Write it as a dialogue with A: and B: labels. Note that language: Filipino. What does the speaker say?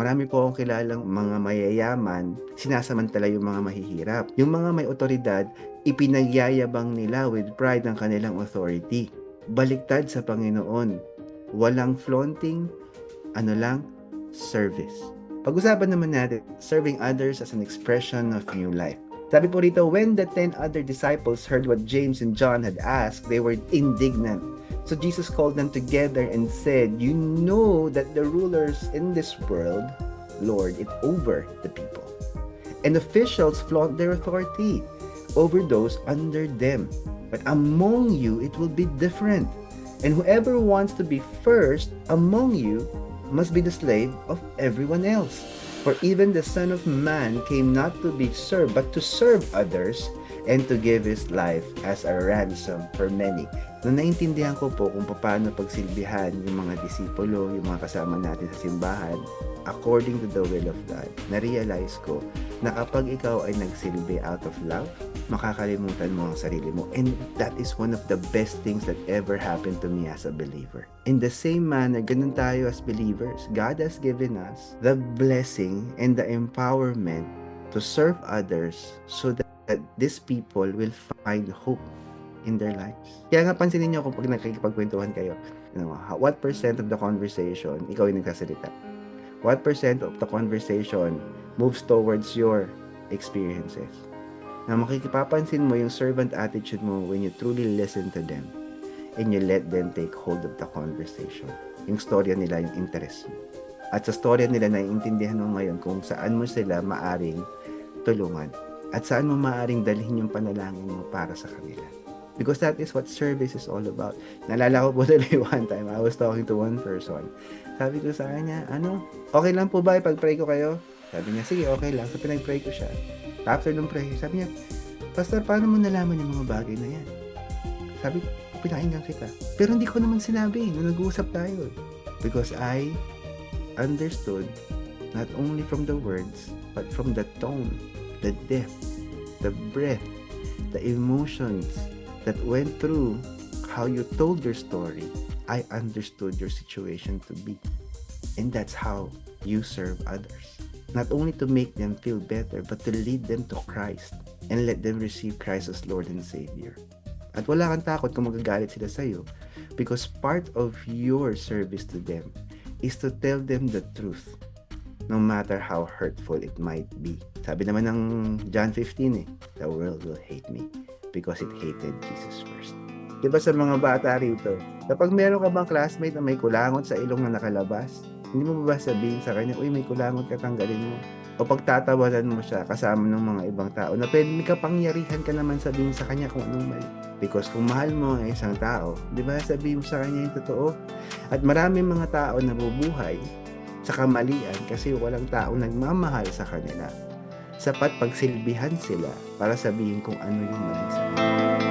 A: Marami po akong kilalang mga mayayaman, sinasamantala yung mga mahihirap. Yung mga may otoridad, ipinagyayabang nila with pride ang kanilang authority. Baliktad sa Panginoon. Walang flaunting, ano lang, service. Pag-usapan naman natin, serving others as an expression of new life. Sabi po rito, when the ten other disciples heard what James and John had asked, they were indignant. So Jesus called them together and said, You know that the rulers in this world lord it over the people. And officials flaunt their authority over those under them. But among you, it will be different. And whoever wants to be first among you must be the slave of everyone else. For even the Son of Man came not to be served, but to serve others and to give his life as a ransom for many. Nung naintindihan ko po kung paano pagsilbihan yung mga disipulo, yung mga kasama natin sa simbahan, according to the will of God, na-realize ko na kapag ikaw ay nagsilbi out of love, makakalimutan mo ang sarili mo. And that is one of the best things that ever happened to me as a believer. In the same manner, ganun tayo as believers. God has given us the blessing and the empowerment to serve others so that, that these people will find hope in their lives. Kaya nga pansinin niyo kung pag nakikipagkwentuhan kayo, you know, what percent of the conversation ikaw yung nagsasalita? What percent of the conversation moves towards your experiences? Na makikipapansin mo yung servant attitude mo when you truly listen to them and you let them take hold of the conversation. Yung storya nila, yung interest mo. At sa storya nila, naiintindihan mo ngayon kung saan mo sila maaring tulungan at saan mo maaring dalhin yung panalangin mo para sa kanila. Because that is what service is all about. Nalala ko po tuloy one time, I was talking to one person. Sabi ko sa kanya, ano, okay lang po ba ipag-pray ko kayo? Sabi niya, sige, okay lang. So, pinag-pray ko siya. After nung pray, sabi niya, Pastor, paano mo nalaman yung mga bagay na yan? Sabi ko, pinakinggan kita. Pero hindi ko naman sinabi nung nag-uusap tayo. Because I understood not only from the words, but from the tone, the depth, the breath, the emotions that went through how you told your story. I understood your situation to be. And that's how you serve others. Not only to make them feel better, but to lead them to Christ and let them receive Christ as Lord and Savior. At wala kang takot kung magagalit sila sa'yo because part of your service to them is to tell them the truth no matter how hurtful it might be. Sabi naman ng John 15 eh, the world will hate me because it hated Jesus first. Di ba sa mga bata rito, kapag meron ka bang classmate na may kulangot sa ilong na nakalabas, hindi mo ba sabihin sa kanya, uy, may kulangot ka, tanggalin mo. O pagtatawanan mo siya kasama ng mga ibang tao na pwede may kapangyarihan ka naman sabihin sa kanya kung anong mali. Because kung mahal mo ang isang tao, di ba sabihin mo sa kanya yung totoo. At maraming mga tao na bubuhay sa kamalian kasi walang tao nagmamahal sa kanila. Sapat pagsilbihan sila para sabihin kung ano yung mali sa kanila.